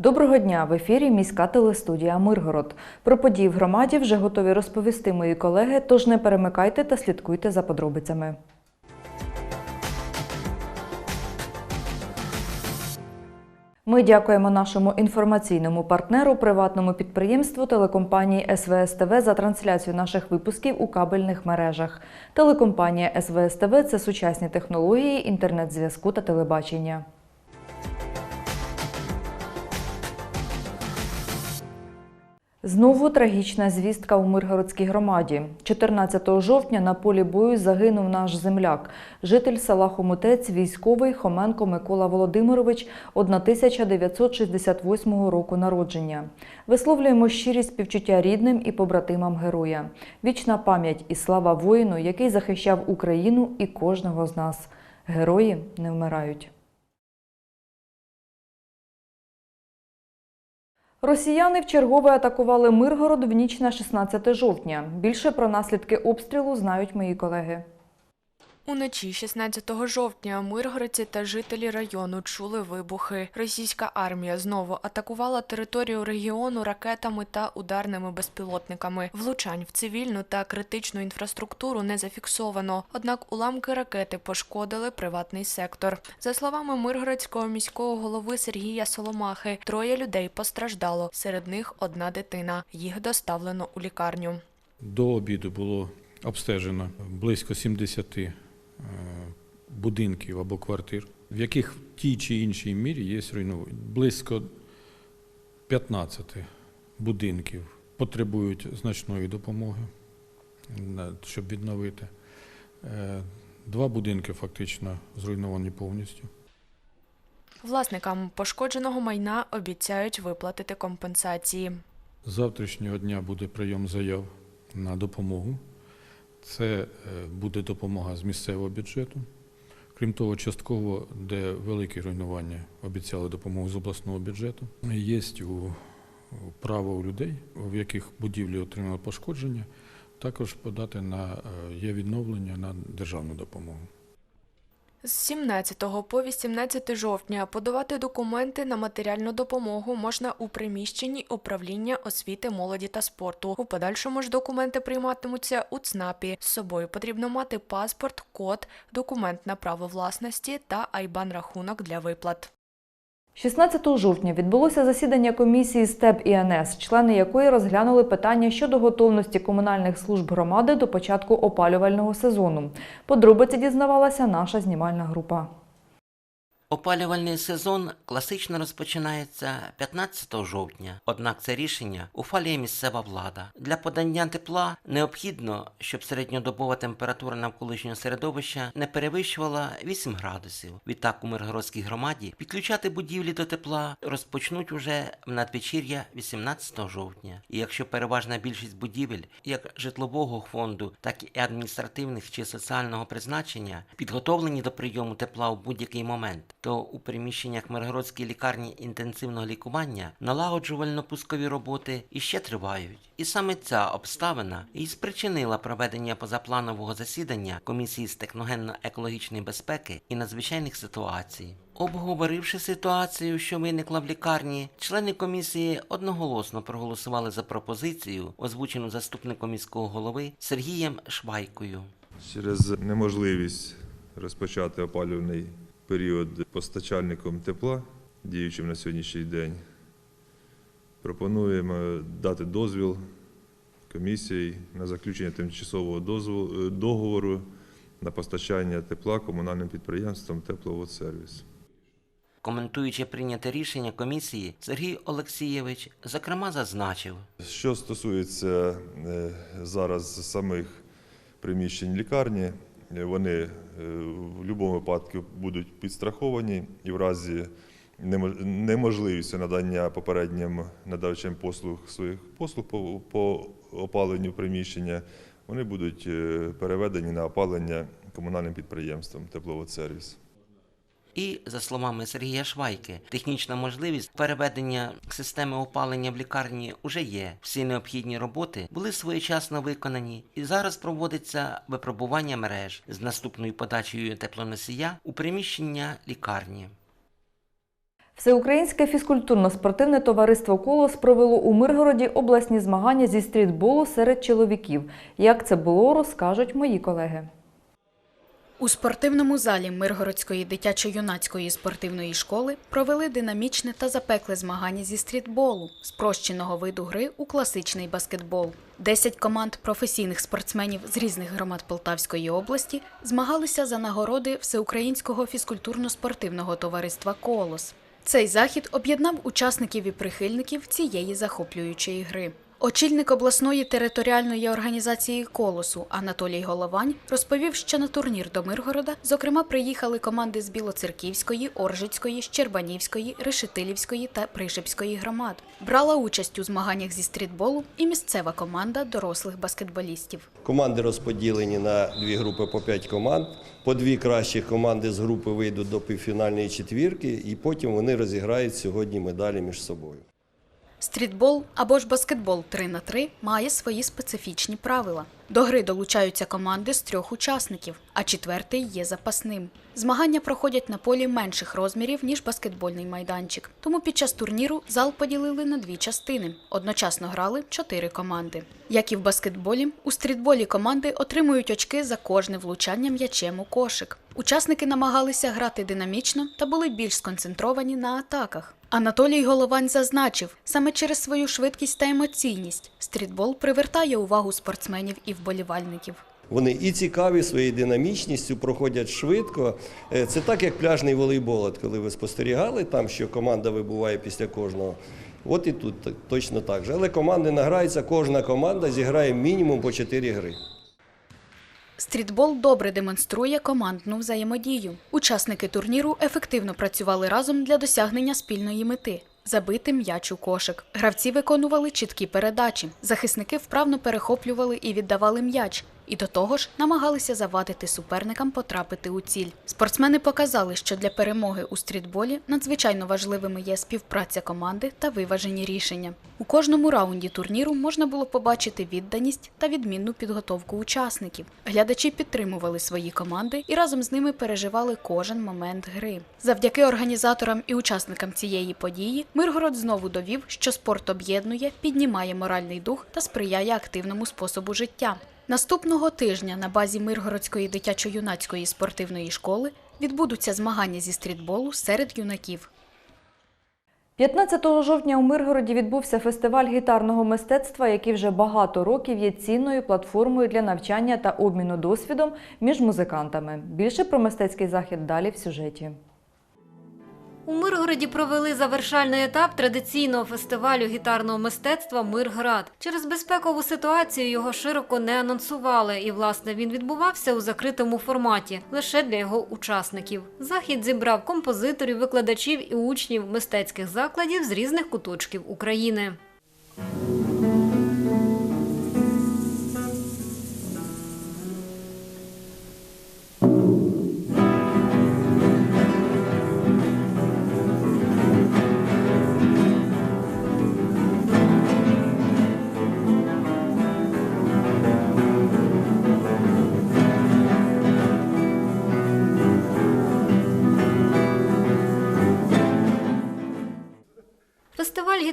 Доброго дня! В ефірі міська телестудія Миргород. Про події в громаді вже готові розповісти мої колеги, тож не перемикайте та слідкуйте за подробицями. Ми дякуємо нашому інформаційному партнеру, приватному підприємству телекомпанії СВС ТВ за трансляцію наших випусків у кабельних мережах. Телекомпанія СВС ТВ – це сучасні технології інтернет-зв'язку та телебачення. Знову трагічна звістка у Миргородській громаді. 14 жовтня на полі бою загинув наш земляк, житель села Хомутець, військовий Хоменко Микола Володимирович 1968 року народження. Висловлюємо щирість співчуття рідним і побратимам героя. Вічна пам'ять і слава воїну, який захищав Україну і кожного з нас. Герої не вмирають. Росіяни вчергове атакували Миргород в ніч на 16 жовтня. Більше про наслідки обстрілу знають мої колеги. Уночі 16 жовтня миргородці та жителі району чули вибухи. Російська армія знову атакувала територію регіону ракетами та ударними безпілотниками. Влучань в цивільну та критичну інфраструктуру не зафіксовано. Однак уламки ракети пошкодили приватний сектор. За словами миргородського міського голови Сергія Соломахи, троє людей постраждало. Серед них одна дитина. Їх доставлено у лікарню. До обіду було обстежено близько 70 е, будинків або квартир, в яких в тій чи іншій мірі є руйнування. Близько 15 будинків потребують значної допомоги, щоб відновити. Е, Два будинки фактично зруйновані повністю. Власникам пошкодженого майна обіцяють виплатити компенсації. З завтрашнього дня буде прийом заяв на допомогу. Це е, буде допомога з місцевого бюджету. Крім того, частково, де великі руйнування, обіцяли допомогу з обласного бюджету. Є у, право у людей, в яких будівлі отримали пошкодження, також подати на е, є відновлення на державну допомогу. З 17 по 18 жовтня подавати документи на матеріальну допомогу можна у приміщенні управління освіти, молоді та спорту. У подальшому ж документи прийматимуться у ЦНАПі. З собою потрібно мати паспорт, код, документ на право власності та айбан-рахунок для виплат. 16 жовтня відбулося засідання комісії СТЕП ІНС, члени якої розглянули питання щодо готовності комунальних служб громади до початку опалювального сезону. Подробиці дізнавалася наша знімальна група. Опалювальний сезон класично розпочинається 15 жовтня, однак це рішення ухвалює місцева влада. Для подання тепла необхідно, щоб середньодобова температура навколишнього середовища не перевищувала 8 градусів. Відтак у Миргородській громаді підключати будівлі до тепла розпочнуть уже в надвечір'я 18 жовтня. І якщо переважна більшість будівель, як житлового фонду, так і адміністративних чи соціального призначення, підготовлені до прийому тепла у будь-який момент, то у приміщеннях Миргородської лікарні інтенсивного лікування налагоджувально-пускові роботи іще тривають. І саме ця обставина і спричинила проведення позапланового засідання комісії з техногенно-екологічної безпеки і надзвичайних ситуацій. Обговоривши ситуацію, що виникла в лікарні, члени комісії одноголосно проголосували за пропозицію, озвучену заступником міського голови Сергієм Швайкою. через неможливість розпочати опалювальний період постачальником тепла, діючим на сьогоднішній день, пропонуємо дати дозвіл комісії на заключення тимчасового дозволу, е, договору на постачання тепла комунальним підприємством Тепловодсервіс. Коментуючи прийняте рішення комісії, Сергій Олексійович зокрема зазначив, Що стосується е, зараз самих приміщень лікарні, вони е, в будь-якому випадку будуть підстраховані і в разі немо- неможливості надання попереднім надавачам послуг своїх послуг по, по опаленню приміщення, вони будуть е, переведені на опалення комунальним підприємством Тепловодсервіс. І, за словами Сергія Швайки, технічна можливість переведення системи опалення в лікарні уже є. Всі необхідні роботи були своєчасно виконані, і зараз проводиться випробування мереж з наступною подачею теплоносія у приміщення лікарні. Всеукраїнське фізкультурно-спортивне товариство Колос провело у Миргороді обласні змагання зі стрітболу серед чоловіків. Як це було, розкажуть мої колеги. У спортивному залі Миргородської дитячо-юнацької спортивної школи провели динамічне та запекле змагання зі стрітболу, спрощеного виду гри у класичний баскетбол. Десять команд професійних спортсменів з різних громад Полтавської області змагалися за нагороди Всеукраїнського фізкультурно-спортивного товариства Колос. Цей захід об'єднав учасників і прихильників цієї захоплюючої гри. Очільник обласної територіальної організації Колосу Анатолій Головань розповів, що на турнір до Миргорода, зокрема, приїхали команди з Білоцерківської, Оржицької, Щербанівської, Решетилівської та Пришипської громад. Брала участь у змаганнях зі стрітболу і місцева команда дорослих баскетболістів. Команди розподілені на дві групи по п'ять команд. По дві кращих команди з групи вийдуть до півфінальної четвірки, і потім вони розіграють сьогодні медалі між собою. Стрітбол або ж баскетбол 3 на 3 має свої специфічні правила. До гри долучаються команди з трьох учасників, а четвертий є запасним. Змагання проходять на полі менших розмірів, ніж баскетбольний майданчик. Тому під час турніру зал поділили на дві частини. Одночасно грали чотири команди. Як і в баскетболі, у стрітболі команди отримують очки за кожне влучання м'ячем у кошик. Учасники намагалися грати динамічно та були більш сконцентровані на атаках. Анатолій Головань зазначив, саме через свою швидкість та емоційність стрітбол привертає увагу спортсменів і вболівальників. Вони і цікаві своєю динамічністю, проходять швидко. Е, Це так, як пляжний волейбол. От коли ви спостерігали, там що команда вибуває після кожного. От і тут точно так же. Але команди награються, кожна команда зіграє мінімум по 4 гри. Стрітбол добре демонструє командну взаємодію. Учасники турніру ефективно працювали разом для досягнення спільної мети. Забити м'яч у кошик. Гравці виконували чіткі передачі. Захисники вправно перехоплювали і віддавали м'яч. І до того ж намагалися завадити суперникам потрапити у ціль. Спортсмени показали, що для перемоги у стрітболі надзвичайно важливими є співпраця команди та виважені рішення. У кожному раунді турніру можна було побачити відданість та відмінну підготовку учасників. Глядачі підтримували свої команди і разом з ними переживали кожен момент гри. Завдяки організаторам і учасникам цієї події Миргород знову довів, що спорт об'єднує, піднімає моральний дух та сприяє активному способу життя. Наступного тижня на базі Миргородської дитячо-юнацької спортивної школи відбудуться змагання зі стрітболу серед юнаків. 15 жовтня у Миргороді відбувся фестиваль гітарного мистецтва, який вже багато років є цінною платформою для навчання та обміну досвідом між музикантами. Більше про мистецький захід далі в сюжеті. У Миргороді провели завершальний етап традиційного фестивалю гітарного мистецтва Мирград. Через безпекову ситуацію його широко не анонсували, і власне він відбувався у закритому форматі лише для його учасників. Захід зібрав композиторів, викладачів і учнів мистецьких закладів з різних куточків України.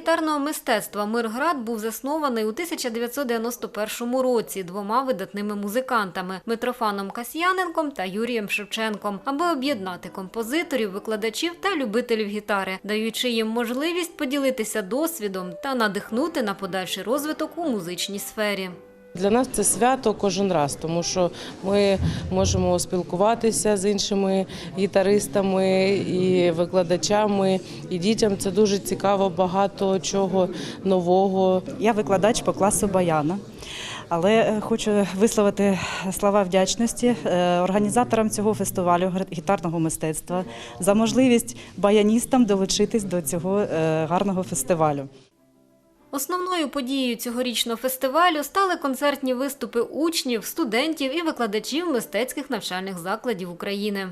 Фестиваль гітарного мистецтва Мирград був заснований у 1991 році двома видатними музикантами Митрофаном Касьяненком та Юрієм Шевченком, аби об'єднати композиторів, викладачів та любителів гітари, даючи їм можливість поділитися досвідом та надихнути на подальший розвиток у музичній сфері. Для нас це свято кожен раз, тому що ми можемо спілкуватися з іншими гітаристами і викладачами, і дітям це дуже цікаво, багато чого нового. Я викладач по класу баяна. Але е, хочу висловити слова вдячності е, організаторам цього фестивалю гітарного мистецтва за можливість баяністам долучитись до цього е, гарного фестивалю. Основною подією цьогорічного фестивалю стали концертні виступи учнів, студентів і викладачів мистецьких навчальних закладів України.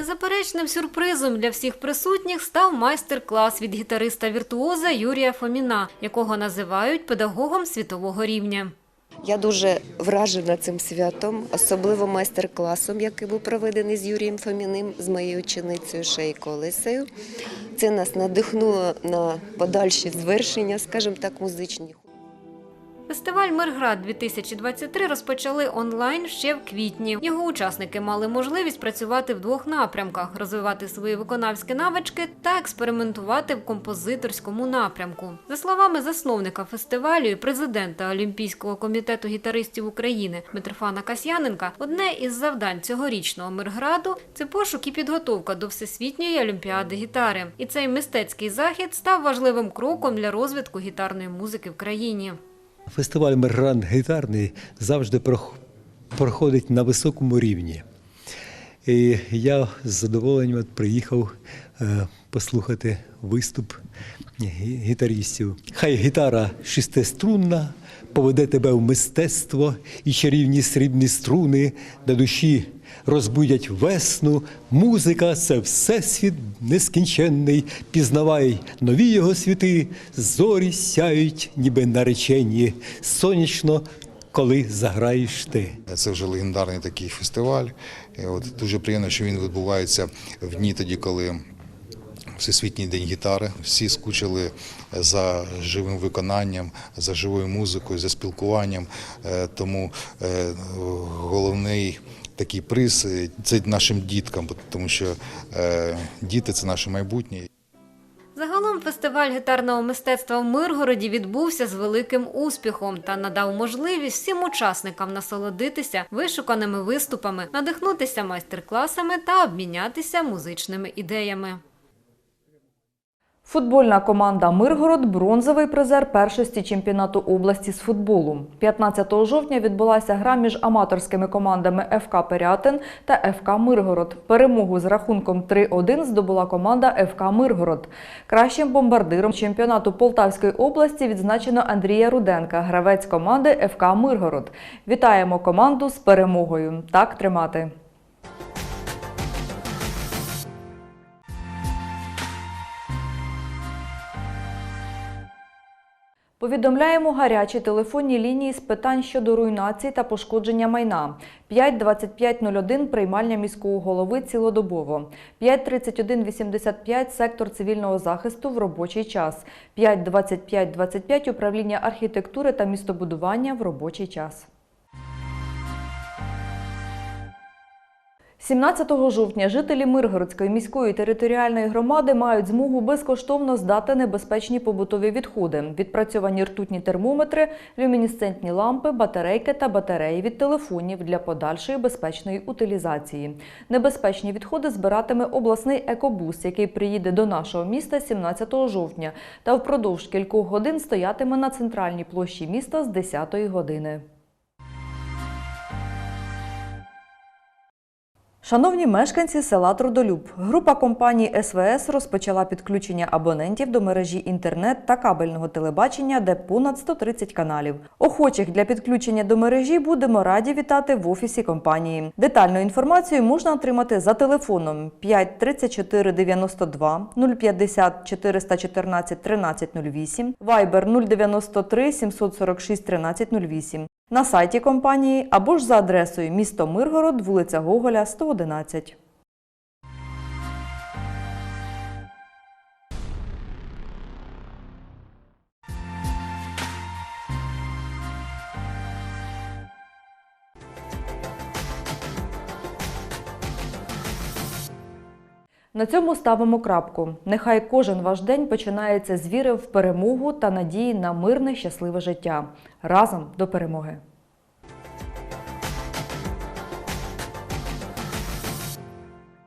Незаперечним сюрпризом для всіх присутніх став майстер-клас від гітариста-віртуоза Юрія Фоміна, якого називають педагогом світового рівня. Я дуже вражена цим святом, особливо майстер-класом, який був проведений з Юрієм Фоміним, з моєю ученицею Шейко Олесею. Це нас надихнуло на подальші звершення, скажімо так, музичні. Фестиваль Мирград 2023 розпочали онлайн ще в квітні. Його учасники мали можливість працювати в двох напрямках: розвивати свої виконавські навички та експериментувати в композиторському напрямку. За словами засновника фестивалю і президента Олімпійського комітету гітаристів України Митрофана Касьяненка, одне із завдань цьогорічного Мирграду це пошук і підготовка до всесвітньої олімпіади гітари. І цей мистецький захід став важливим кроком для розвитку гітарної музики в країні. Фестиваль Мергран гітарний завжди проходить на високому рівні. І я з задоволенням приїхав е, послухати виступ гітарістів. Хай гітара шестиструнна поведе тебе в мистецтво і чарівні срібні струни на душі розбудять весну. Музика це всесвіт нескінченний. Пізнавай нові його світи, зорі сяють, ніби наречені, сонячно, коли заграєш ти. Це вже легендарний такий фестиваль. От дуже приємно, що він відбувається в дні тоді, коли Всесвітній день гітари. Всі скучили за живим виконанням, за живою музикою, за спілкуванням. Е, Тому е, головний такий приз е, це нашим діткам, тому що е, діти це наше майбутнє. Загалом фестиваль гітарного мистецтва в Миргороді відбувся з великим успіхом та надав можливість всім учасникам насолодитися вишуканими виступами, надихнутися майстер-класами та обмінятися музичними ідеями. Футбольна команда Миргород бронзовий призер першості чемпіонату області з футболу. 15 жовтня відбулася гра між аматорськими командами ФК Пирятин та ФК Миргород. Перемогу з рахунком 3-1 здобула команда ФК Миргород. Кращим бомбардиром чемпіонату Полтавської області відзначено Андрія Руденка, гравець команди ФК Миргород. Вітаємо команду з перемогою. Так тримати. Повідомляємо гарячі телефонні лінії з питань щодо руйнації та пошкодження майна. 52501 приймальня міського голови цілодобово. 53185 сектор цивільного захисту в робочий час. 52525 управління архітектури та містобудування в робочий час. 17 жовтня жителі Миргородської міської територіальної громади мають змогу безкоштовно здати небезпечні побутові відходи, відпрацьовані ртутні термометри, люмінесцентні лампи, батарейки та батареї від телефонів для подальшої безпечної утилізації. Небезпечні відходи збиратиме обласний екобус, який приїде до нашого міста 17 жовтня та впродовж кількох годин стоятиме на центральній площі міста з 10 години. Шановні мешканці села Трудолюб, група компаній СВС розпочала підключення абонентів до мережі інтернет та кабельного телебачення, де понад 130 каналів. Охочих для підключення до мережі будемо раді вітати в офісі компанії. Детальну інформацію можна отримати за телефоном 5 34 92 050 414 1308, Viber 093 746 1308 на сайті компанії або ж за адресою місто Миргород, вулиця Гоголя, 111. На цьому ставимо крапку. Нехай кожен ваш день починається з віри в перемогу та надії на мирне щасливе життя. Разом до перемоги!